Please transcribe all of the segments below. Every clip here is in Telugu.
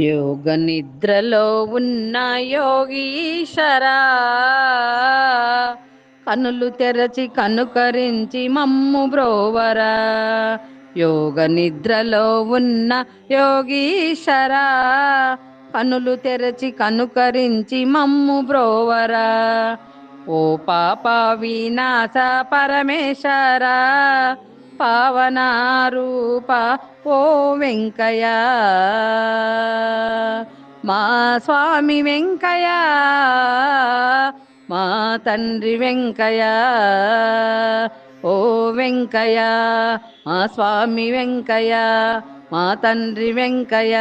యోగ నిద్రలో ఉన్న యోగీశరా కనులు తెరచి కనుకరించి మమ్ము బ్రోవరా. యోగ నిద్రలో ఉన్న యోగీశరా కనులు తెరచి కనుకరించి మమ్ము బ్రోవరా. ఓ పాప వినాశ పరమేశ్వరా పావనారూప ఓ వెంకయ్య. మా స్వామి వెంకయ్య మా తండ్రి వెంకయ్య. ఓ వెంకయ్య మా స్వామి వెంకయ్య మా తండ్రి వెంకయ్య.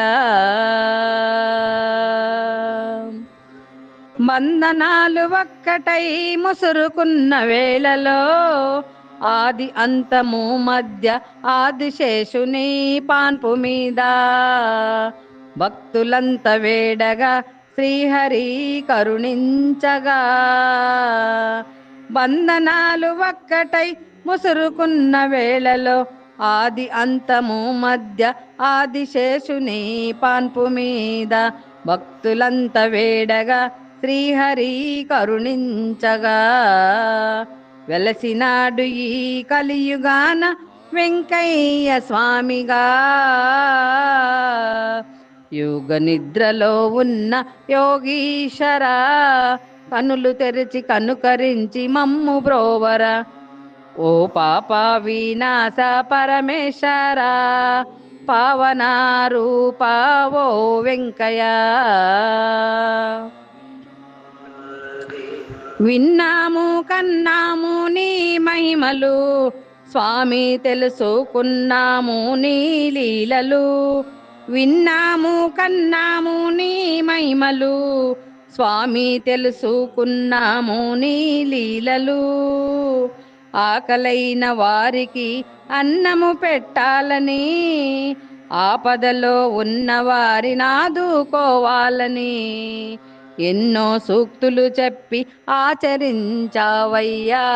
మందనాలు ఒక్కటై ముసురుకున్న వేళలో ఆది అంతము మధ్య ఆదిశేషుని పాన్పు మీద భక్తులంత వేడగా శ్రీహరి కరుణించగా. బంధనాలు ఒక్కటై ముసురుకున్న వేళలో ఆది అంతము మధ్య ఆదిశేషుని పాన్పు మీద భక్తులంత వేడగా శ్రీహరి కరుణించగా. వెలసినాడు ఈ కలియుగాన వెంకయ్య స్వామిగా. యోగ నిద్రలో ఉన్న యోగీశరా కనులు తెరిచి కనుకరించి మమ్ము బ్రోవరా. ఓ పాప వినాశ పరమేశ్వరా పావనారూపావో ఓ వెంకయ్య విన్నాము కన్నాము నీ మహిమలు స్వామి తెలుసుకున్నాము నీ లీలలు. విన్నాము కన్నాము నీ మహిమలు. స్వామి తెలుసుకున్నాము నీ లీలలు. ఆకలైన వారికి అన్నము పెట్టాలని. ఆపదలో ఉన్న వారిని ఆదుకోవాలని ఎన్నో సూక్తులు చెప్పి ఆచరించావయ్యా.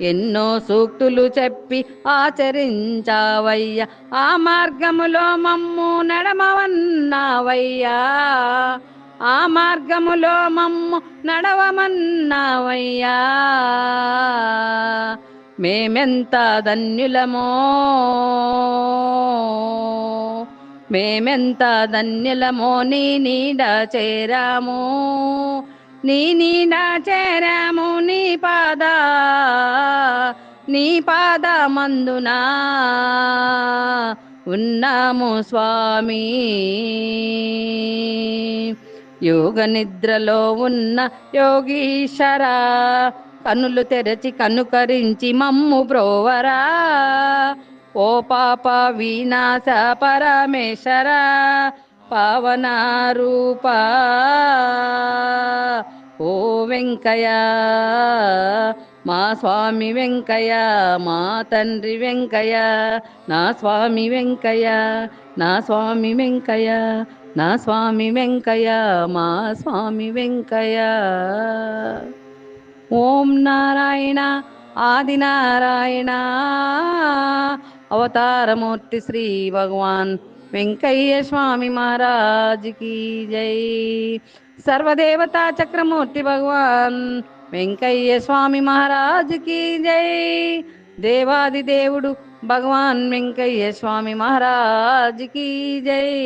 ఎన్నో సూక్తులు చెప్పి ఆచరించావయ్యా. ఆ మార్గములో మమ్ము నడమవన్నావయ్యా. ఆ మార్గములో మమ్ము నడవమన్నావయ్యా. మేమెంత ధన్యులమో. మేమెంత ధన్యులమో నీ నీడ చేరాము. నీ నీడ చేరాము నీ పాద నీ పాద మందునా. ఉన్నాము స్వామి. యోగ నిద్రలో ఉన్న యోగీశ్వరా కనులు తెరచి కనుకరించి మమ్ము బ్రోవరా. ఓ పాప వినాశ పరమేశ్వర రూపా. ఓ వెంకయ్య మా స్వామి వెంకయ్య మా తండ్రి వెంకయ్య నా స్వామి వెంకయ్య నా స్వామి వెంకయ్య నా స్వామి వెంకయ్య మా స్వామి వెంకయ్య. ఓం నారాయణ ఆది నారాయణ అవతారమూర్తి శ్రీ భగవాన్. వెంకయ్య స్వామి మహారాజ్కి జై. సర్వదేవతా చక్రమూర్తి భగవాన్ వెంకయ్య స్వామి మహారాజ్కి జై. దేవాది దేవుడు భగవాన్ వెంకయ్య స్వామి మహారాజ్కి జై.